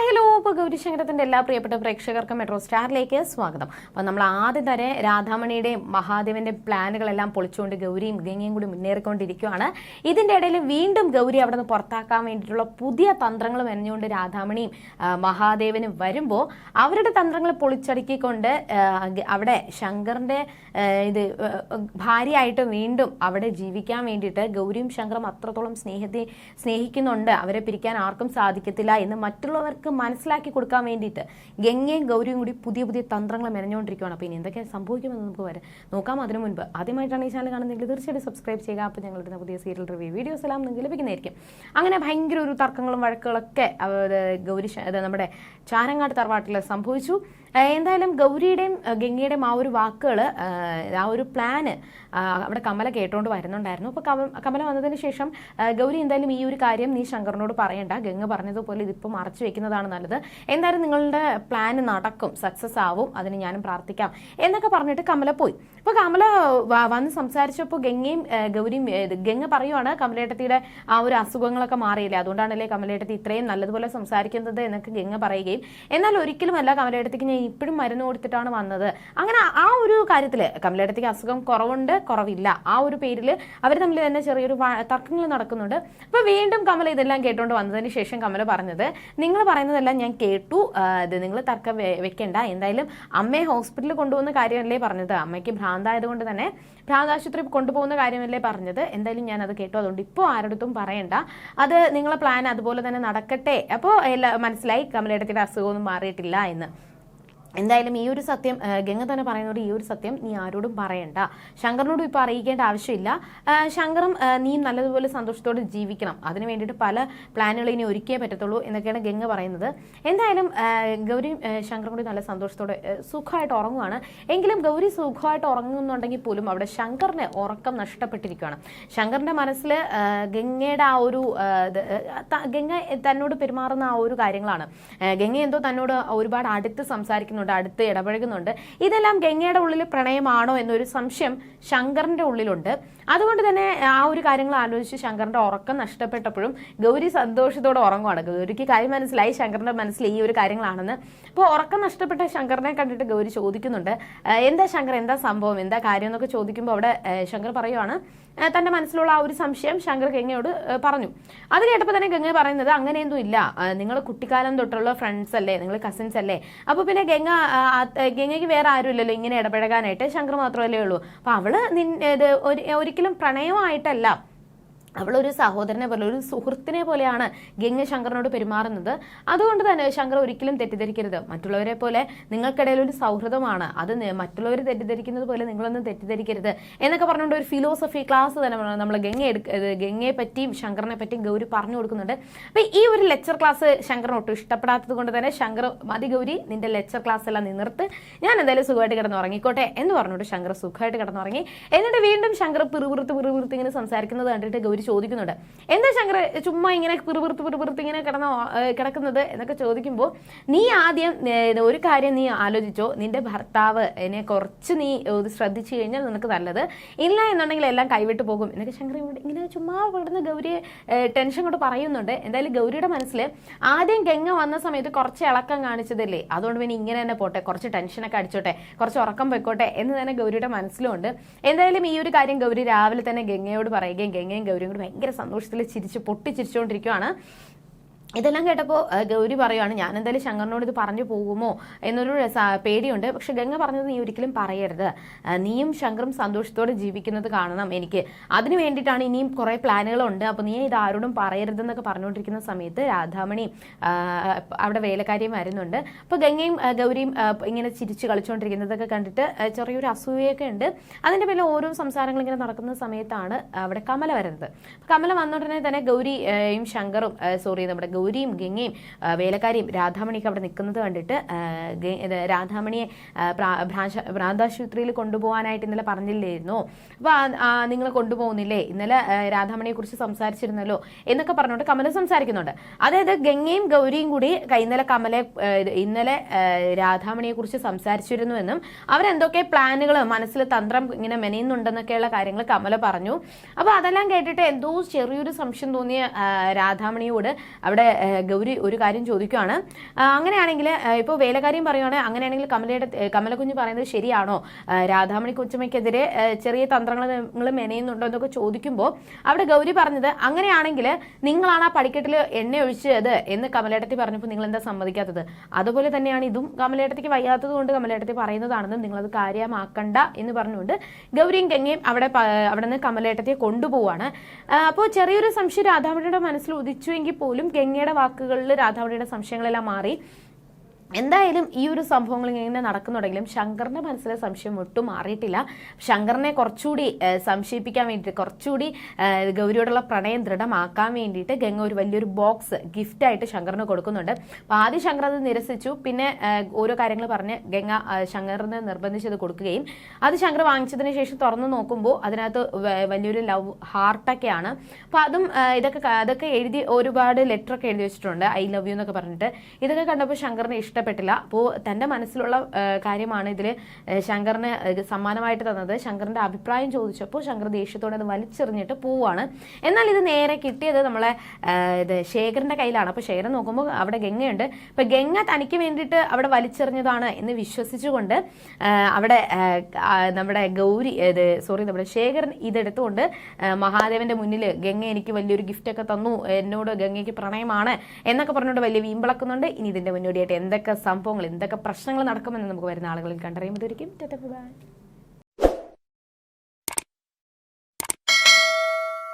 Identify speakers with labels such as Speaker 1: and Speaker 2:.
Speaker 1: Hi hello ഇപ്പോൾ ഗൗരിശങ്കരത്തിന്റെ എല്ലാ പ്രിയപ്പെട്ട പ്രേക്ഷകർക്കും മെട്രോ സ്റ്റാറിലേക്ക് സ്വാഗതം. അപ്പോൾ നമ്മൾ ആദ്യം തന്നെ രാധാമണിയുടെയും മഹാദേവന്റെ പ്ലാനുകളെല്ലാം പൊളിച്ചുകൊണ്ട് ഗൗരിയും ഗംഗയും കൂടി മുന്നേറിക്കൊണ്ടിരിക്കുകയാണ്. ഇതിന്റെ ഇടയിൽ വീണ്ടും ഗൗരി അവിടെ നിന്ന് പുറത്താക്കാൻ വേണ്ടിയിട്ടുള്ള പുതിയ തന്ത്രങ്ങൾ മെനഞ്ഞുകൊണ്ട് രാധാമണിയും മഹാദേവനും വരുമ്പോൾ അവരുടെ തന്ത്രങ്ങൾ പൊളിച്ചടുക്കിക്കൊണ്ട് അവിടെ ശങ്കറിന്റെ ഇത് ഭാര്യയായിട്ട് വീണ്ടും അവിടെ ജീവിക്കാൻ വേണ്ടിയിട്ട് ഗൗരിയും ശങ്കറും അത്രത്തോളം സ്നേഹത്തെ സ്നേഹിക്കുന്നുണ്ട്. അവരെ പിരിക്കാൻ ആർക്കും സാധിക്കത്തില്ല എന്ന് മറ്റുള്ളവർക്ക് മനസ്സിലാക്കി കൊടുക്കാൻ വേണ്ടിയിട്ട് ഗംഗയും ഗൗരിയും കൂടി പുതിയ പുതിയ തന്ത്രങ്ങൾ മെനഞ്ഞുകൊണ്ടിരിക്കുകയാണ് അപ്പോൾ ഇനി എന്തൊക്കെ സംഭവിക്കുമെന്ന് നമുക്ക് വരെ നോക്കാം. അതിനു മുൻപ് ആദ്യമായിട്ടാണ് ഈ ചാനൽ കാണുന്നതെങ്കിൽ തീർച്ചയായിട്ടും സബ്സ്ക്രൈബ് ചെയ്യുക. അപ്പോൾ ഞങ്ങൾ ഇടുന്ന പുതിയ സീരിയൽ റിവ്യൂ വീഡിയോസ് എല്ലാം നിങ്ങൾക്ക് ലഭിക്കുന്നതായിരിക്കും. അങ്ങനെ ഭയങ്കര ഒരു തർക്കങ്ങളും വഴക്കുകളൊക്കെ ഗൗരി നമ്മുടെ ചാരങ്ങാട് തറവാട്ടിൽ സംഭവിച്ചു. എന്തായാലും ഗൗരിയുടെയും ഗംഗയുടെയും ആ ഒരു വാക്കുകൾ ആ ഒരു പ്ലാന് അവിടെ കമല കേട്ടോണ്ട് വരുന്നുണ്ടായിരുന്നു. അപ്പോൾ കമല വന്നതിന് ശേഷം ഗൗരി എന്തായാലും ഈ ഒരു കാര്യം നീ ശങ്കറിനോട് പറയണ്ട. ഗംഗ പറഞ്ഞതുപോലെ ഇതിപ്പോൾ മറച്ചു വെക്കുന്നതാണ് നല്ലത്. എന്തായാലും നിങ്ങളുടെ പ്ലാൻ നടക്കും സക്സസ് ആവും അതിന് ഞാനും പ്രാർത്ഥിക്കാം എന്നൊക്കെ പറഞ്ഞിട്ട് കമല പോയി. അപ്പോൾ കമല വന്ന് സംസാരിച്ചപ്പോൾ ഗംഗയും ഗൗരിയും ഗംഗ പറയുവാണ് കമലേട്ടത്തിയുടെ ആ ഒരു അസുഖങ്ങളൊക്കെ മാറിയില്ലേ? അതുകൊണ്ടാണല്ലേ കമലേട്ടത്തി ഇത്രയും നല്ലതുപോലെ സംസാരിക്കുന്നത് എന്നൊക്കെ ഗംഗ പറയുകയും. എന്നാൽ ഒരിക്കലുമല്ല കമലേട്ടത്തിക്ക് ഞാൻ ഇപ്പോഴും മരുന്ന് കൊടുത്തിട്ടാണ് വന്നത്. അങ്ങനെ ആ ഒരു കാര്യത്തിൽ കമലേട്ടത്തിക്ക് അസുഖം കുറവുണ്ട് കുറവില്ല. ആ ഒരു പേരിൽ അവർ തമ്മിൽ തന്നെ ചെറിയൊരു തർക്കങ്ങൾ നടക്കുന്നുണ്ട്. അപ്പോൾ വീണ്ടും കമല ഇതെല്ലാം കേട്ടുകൊണ്ട് വന്നതിന് ശേഷം കമല പറഞ്ഞത് നിങ്ങൾ പറയുന്നതെല്ലാം ഞാൻ കേട്ടു. ഇത് നിങ്ങൾ തർക്കം വെക്കേണ്ട. എന്തായാലും അമ്മയെ ഹോസ്പിറ്റലിൽ കൊണ്ടുപോകുന്ന കാര്യമല്ലേ പറഞ്ഞത്. അമ്മയ്ക്ക് ഭ്രാന്തായതുകൊണ്ട് തന്നെ ഭ്രാന്താശുപത്രി കൊണ്ടുപോകുന്ന കാര്യമല്ലേ പറഞ്ഞത്. എന്തായാലും ഞാൻ അത് കേട്ടു. അതുകൊണ്ട് ഇപ്പോൾ ആരോടത്തും പറയണ്ട. അത് നിങ്ങളെ പ്ലാൻ അതുപോലെ തന്നെ നടക്കട്ടെ. അപ്പോൾ എല്ലാ മനസ്സിലായി കമലയിടത്തിന്റെ അസുഖമൊന്നും മാറിയിട്ടില്ല എന്ന്. എന്തായാലും ഈ ഒരു സത്യം ഗംഗ തന്നെ പറയുന്നതോട് ഈ ഒരു സത്യം നീ ആരോടും പറയണ്ട. ശങ്കറിനോടും ഇപ്പോൾ അറിയിക്കേണ്ട ആവശ്യമില്ല. ശങ്കറും നീ നല്ലതുപോലെ സന്തോഷത്തോടെ ജീവിക്കണം. അതിന് വേണ്ടിയിട്ട് പല പ്ലാനുകൾ ഇനി ഒരുക്കിയേ പറ്റത്തുള്ളൂ എന്നൊക്കെയാണ് ഗംഗ പറയുന്നത്. എന്തായാലും ഗൗരി ശങ്കറും കൂടി നല്ല സന്തോഷത്തോടെ സുഖമായിട്ട് ഉറങ്ങുവാണ്. എങ്കിലും ഗൗരി സുഖമായിട്ട് ഉറങ്ങുന്നുണ്ടെങ്കിൽ പോലും അവിടെ ശങ്കറിന് ഉറക്കം നഷ്ടപ്പെട്ടിരിക്കുകയാണ്. ശങ്കറിന്റെ മനസ്സിൽ ഗംഗയുടെ ആ ഒരു ഗംഗ തന്നോട് പെരുമാറുന്ന ആ ഒരു കാര്യങ്ങളാണ്. ഗംഗ എന്തോ തന്നോട് ഒരുപാട് അടുത്ത് സംസാരിക്കുന്നുണ്ട് അടുത്ത് ഇടപഴകുന്നുണ്ട്. ഇതെല്ലാം ഗംഗയുടെ ഉള്ളിൽ പ്രണയമാണോ എന്നൊരു സംശയം ശങ്കറിന്റെ ഉള്ളിലുണ്ട്. അതുകൊണ്ട് തന്നെ ആ ഒരു കാര്യങ്ങൾ ആലോചിച്ച് ശങ്കറിന്റെ ഉറക്കം നഷ്ടപ്പെട്ടപ്പോഴും ഗൗരി സന്തോഷത്തോടെ ഉറങ്ങുവാണ്. ഗൗരിക്ക് കാര്യം മനസ്സിലായി ശങ്കറിന്റെ മനസ്സിൽ ഈ ഒരു കാര്യങ്ങളാണെന്ന്. അപ്പോൾ ഉറക്കം നഷ്ടപ്പെട്ട ശങ്കറിനെ കണ്ടിട്ട് ഗൗരി ചോദിക്കുന്നുണ്ട് എന്താ ശങ്കർ എന്താ സംഭവം? എന്താ കാര്യം? എന്നൊക്കെ ചോദിക്കുമ്പോൾ അവിടെ ശങ്കർ പറയുവാണ് തന്റെ മനസ്സിലുള്ള ആ ഒരു സംശയം ശങ്കർ ഗംഗയോട് പറഞ്ഞു. അത് കേട്ടപ്പോൾ തന്നെ ഗംഗ പറയുന്നത് അങ്ങനെയൊന്നും ഇല്ല. നിങ്ങൾ കുട്ടിക്കാലം തൊട്ടുള്ള ഫ്രണ്ട്സ് അല്ലേ? നിങ്ങൾ കസിൻസ് അല്ലേ? അപ്പോൾ പിന്നെ ഗംഗ ഗംഗയ്ക്ക് വേറെ ആരുമില്ലല്ലോ ഇങ്ങനെ ഇടപഴകാനായിട്ട്? ശങ്കർ മാത്രമല്ലേ ഉള്ളൂ. അപ്പോൾ അവൾ ഇത് ഒരിക്കലും പ്രണയമായിട്ടല്ല. അവളൊരു സഹോദരനെ പോലെ ഒരു സുഹൃത്തിനെ പോലെയാണ് ഗംഗ ശങ്കറിനോട് പെരുമാറുന്നത്. അതുകൊണ്ട് തന്നെ ശങ്കർ ഒരിക്കലും തെറ്റിദ്ധരിക്കരുത്. മറ്റുള്ളവരെ പോലെ നിങ്ങൾക്കിടയിൽ ഒരു സൗഹൃദമാണ്. അത് മറ്റുള്ളവർ തെറ്റിദ്ധരിക്കുന്നത് പോലെ നിങ്ങളൊന്നും തെറ്റിദ്ധരിക്കരുത് എന്നൊക്കെ പറഞ്ഞുകൊണ്ട് ഒരു ഫിലോസഫി ക്ലാസ് തന്നെ നമ്മൾ ഗംഗ ഗംഗയെ പറ്റിയും ശങ്കറിനെ പറ്റിയും ഗൗരി പറഞ്ഞു കൊടുക്കുന്നുണ്ട്. അപ്പം ഈ ഒരു ലെക്ചർ ക്ലാസ് ശങ്കറിന് ഒട്ടും ഇഷ്ടപ്പെടാത്തത് കൊണ്ട് തന്നെ ശങ്കർ മതി ഗൗരി നിന്റെ ലെക്ചർ ക്ലാസ് എല്ലാം നീ നിർത്ത്. ഞാൻ എന്തായാലും സുഖമായിട്ട് കിടന്നുറങ്ങിക്കോട്ടെ എന്ന് പറഞ്ഞുകൊണ്ട് ശങ്കർ സുഖമായിട്ട് കിടന്നുറങ്ങി എന്നിട്ട് വീണ്ടും ശങ്കർ പിറുപിറുത്ത് പിറുപിറുത്ത് ഇങ്ങനെ സംസാരിക്കുന്നത് കണ്ടിട്ട് ഗൗരി ചോദിക്കുന്നുണ്ട്. എന്താ ശങ്കർ ചുമ്മാ ഇങ്ങനെ പിറുപിറുത്ത് പിറുപിറുത്ത് ഇങ്ങനെ കിടന്ന കിടക്കുന്നത് എന്നൊക്കെ ചോദിക്കുമ്പോൾ നീ ആദ്യം ഒരു കാര്യം നീ ആലോചിച്ചോ. നിന്റെ ഭർത്താവ് എന്നെ കുറച്ച് നീ ശ്രദ്ധിച്ചു കഴിഞ്ഞാൽ നിനക്ക് നല്ലത്. ഇല്ല എന്നുണ്ടെങ്കിൽ എല്ലാം കൈവിട്ട് പോകും. എന്നൊക്കെ ശങ്കർ ഇങ്ങനെ ചുമ്മാ ഇവിടുന്ന് ഗൗരിയെ ടെൻഷൻ കൊണ്ട് പറയുന്നുണ്ട്. എന്തായാലും ഗൗരിയുടെ മനസ്സിൽ ആദ്യം ഗംഗ വന്ന സമയത്ത് കുറച്ച് ഇളക്കം കാണിച്ചതല്ലേ? അതുകൊണ്ട് പിന്നെ ഇങ്ങനെ തന്നെ പോട്ടെ. കുറച്ച് ടെൻഷനൊക്കെ അടിച്ചോട്ടെ. കുറച്ച് ഉറക്കം പോയിക്കോട്ടെ എന്ന് തന്നെ ഗൗരിയുടെ മനസ്സിലുണ്ട്. എന്തായാലും ഈ ഒരു കാര്യം ഗൗരി രാവിലെ തന്നെ ഗംഗയോട് പറയുകയും ഗംഗയും ഗൗരിയും ഭയങ്കര സന്തോഷത്തിൽ ചിരിച്ച് പൊട്ടിച്ചിരിച്ചുകൊണ്ടിരിക്കുകയാണ് ഇതെല്ലാം കേട്ടപ്പോൾ ഗൗരി പറയുവാണ് ഞാൻ എന്തായാലും ശങ്കറിനോട് ഇത് പറഞ്ഞു പോകുമോ? എന്നൊരു പേടിയുണ്ട്. പക്ഷെ ഗംഗ പറഞ്ഞത് നീ ഒരിക്കലും പറയരുത്. നീയും ശങ്കറും സന്തോഷത്തോടെ ജീവിക്കുന്നത് കാണണം എനിക്ക്. അതിനു വേണ്ടിയിട്ടാണ് ഇനിയും കുറേ പ്ലാനുകളുണ്ട്. അപ്പോൾ നീ ഇത് ആരോടും പറയരുതെന്നൊക്കെ പറഞ്ഞുകൊണ്ടിരിക്കുന്ന സമയത്ത് രാധാമണി അവിടെ വേലക്കാരിയും വരുന്നുണ്ട്. അപ്പോൾ ഗംഗയും ഗൗരിയും ഇങ്ങനെ ചിരിച്ച് കളിച്ചുകൊണ്ടിരിക്കുന്നതൊക്കെ കണ്ടിട്ട് ചെറിയൊരു അസൂയൊക്കെ ഉണ്ട്. അതിന്റെ പേരിൽ ഓരോ സംസാരങ്ങൾ ഇങ്ങനെ നടക്കുന്ന സമയത്താണ് അവിടെ കമല വരുന്നത്. കമല കമല വന്നുടനെ തന്നെ ഗൗരിയും ശങ്കറും സോറി നമ്മുടെ ഗൗരിയും ഗംഗയും വേലക്കാരിയും രാധാമണിയൊക്കെ അവിടെ നിൽക്കുന്നത് കണ്ടിട്ട് രാധാമണിയെ ഭ്രാന്താശുപത്രിയിൽ കൊണ്ടുപോകാനായിട്ട് ഇന്നലെ പറഞ്ഞില്ലായിരുന്നു. അപ്പോൾ നിങ്ങൾ കൊണ്ടുപോകുന്നില്ലേ? ഇന്നലെ രാധാമണിയെ കുറിച്ച് സംസാരിച്ചിരുന്നല്ലോ എന്നൊക്കെ പറഞ്ഞുകൊണ്ട് കമല സംസാരിക്കുന്നുണ്ട്. അതായത് ഗംഗയും ഗൗരിയും കൂടി ഇന്നലെ കമലെ ഇന്നലെ രാധാമണിയെ കുറിച്ച് സംസാരിച്ചിരുന്നു എന്നും അവരെന്തൊക്കെ പ്ലാനുകൾ മനസ്സിൽ തന്ത്രം ഇങ്ങനെ മെനയുന്നുണ്ടെന്നൊക്കെയുള്ള കാര്യങ്ങൾ കമല പറഞ്ഞു. അപ്പോൾ അതെല്ലാം കേട്ടിട്ട് എന്തോ ചെറിയൊരു സംശയം തോന്നിയ രാധാമണിയോട് അവിടെ ഗൗരി ഒരു കാര്യം ചോദിക്കുകയാണ് അങ്ങനെയാണെങ്കിൽ ഇപ്പോൾ വേലക്കാരിയും പറയുകയാണെങ്കിൽ അങ്ങനെയാണെങ്കിൽ കമലയുടെ കമലക്കുഞ്ഞ് പറയുന്നത് ശരിയാണോ? രാധാമണി കൊച്ചുമയ്ക്കെതിരെ ചെറിയ തന്ത്രങ്ങൾ നിങ്ങൾ മെനയുന്നുണ്ടോ എന്നൊക്കെ ചോദിക്കുമ്പോൾ അവിടെ ഗൗരി പറഞ്ഞത് അങ്ങനെയാണെങ്കിൽ നിങ്ങളാണ് ആ പടിക്കെട്ടിൽ എണ്ണ ഒഴിച്ചത് എന്ന് കമലേട്ടത്തി പറഞ്ഞപ്പോൾ നിങ്ങൾ എന്താ സമ്മതിക്കാത്തത്? അതുപോലെ തന്നെയാണ് ഇതും കമലേട്ടത്തിക്ക് വയ്യാത്തത് കൊണ്ട് കമലേട്ടത്തി പറയുന്നതാണെന്നും നിങ്ങളത് കാര്യമാക്കണ്ട എന്ന് പറഞ്ഞുകൊണ്ട് ഗൗരിയും ഗംഗയും അവിടെ അവിടെ നിന്ന് കമലേട്ടത്തിയെ കൊണ്ടുപോവാണ്. അപ്പോൾ ചെറിയൊരു സംശയം രാധാമണിയുടെ മനസ്സിൽ ഉദിച്ചുവെങ്കിൽ പോലും ഗംഗയുടെ വാക്കുകളിൽ രാധാമണിയുടെ സംശയങ്ങളെല്ലാം മാറി. എന്തായാലും ഈ ഒരു സംഭവങ്ങൾ ഇങ്ങനെ നടക്കുന്നുണ്ടെങ്കിലും ശങ്കറിന്റെ മനസ്സിലെ സംശയം ഒട്ടും മാറിയിട്ടില്ല. ശങ്കറിനെ കുറച്ചുകൂടി സംശയിപ്പിക്കാൻ വേണ്ടിയിട്ട് കുറച്ചുകൂടി ഗൗരിയോടുള്ള പ്രണയം ദൃഢമാക്കാൻ വേണ്ടിയിട്ട് ഗംഗ ഒരു വലിയൊരു ബോക്സ് ഗിഫ്റ്റ് ആയിട്ട് ശങ്കറിന് കൊടുക്കുന്നുണ്ട്. അപ്പോൾ ആദ്യം ശങ്കർ അത് നിരസിച്ചു. പിന്നെ ഓരോ കാര്യങ്ങൾ പറഞ്ഞ് ഗംഗ ശങ്കറിന് നിർബന്ധിച്ചത് കൊടുക്കുകയും അത് ശങ്കർ വാങ്ങിച്ചതിന് ശേഷം തുറന്നു നോക്കുമ്പോൾ അതിനകത്ത് വലിയൊരു ലവ് ഹാർട്ടൊക്കെയാണ് അപ്പോൾ അതും ഇതൊക്കെ അതൊക്കെ എഴുതി ഒരുപാട് ലെറ്റർ ഒക്കെ എഴുതി വെച്ചിട്ടുണ്ട്. ഐ ലവ് യു എന്നൊക്കെ പറഞ്ഞിട്ട്. ഇതൊക്കെ കണ്ടപ്പോൾ ശങ്കറിന് ഇഷ്ടപ്പെട്ടില്ല. അപ്പോൾ തന്റെ മനസ്സിലുള്ള കാര്യമാണ് ഇതിൽ ശങ്കറിന് സമ്മാനമായിട്ട് തന്നത്. ശങ്കറിന്റെ അഭിപ്രായം ചോദിച്ചപ്പോൾ ശങ്കർ ദേഷ്യത്തോടെ അത് വലിച്ചെറിഞ്ഞിട്ട് പോവാണ്. എന്നാൽ ഇത് നേരെ കിട്ടിയത് നമ്മളെ ഇത് ശേഖരന്റെ കയ്യിലാണ്. അപ്പോൾ ശേഖരൻ നോക്കുമ്പോൾ അവിടെ ഗംഗയുണ്ട്. അപ്പോൾ ഗംഗ തനിക്ക് വേണ്ടിയിട്ട് അവിടെ വലിച്ചെറിഞ്ഞതാണ് എന്ന് വിശ്വസിച്ചുകൊണ്ട് അവിടെ നമ്മുടെ ഗൗരി ഇത് സോറി നമ്മുടെ ശേഖരൻ ഇതെടുത്തുകൊണ്ട് മഹാദേവന്റെ മുന്നിൽ ഗംഗ എനിക്ക് വലിയൊരു ഗിഫ്റ്റ് ഒക്കെ തന്നു. എന്നോട് ഗംഗയ്ക്ക് പ്രണയമാണ് എന്നൊക്കെ പറഞ്ഞുകൊണ്ട് വലിയ വീമ്പിളക്കുന്നുണ്ട്. ഇനി ഇതിന്റെ മുന്നോടിയായിട്ട് എന്തൊക്കെ സംഭവങ്ങൾ എന്തൊക്കെ പ്രശ്നങ്ങൾ നടക്കുമെന്ന് നമുക്ക് വരുന്ന ആളുകളിൽ കണ്ടറിയുമ്പോൾ ബൈ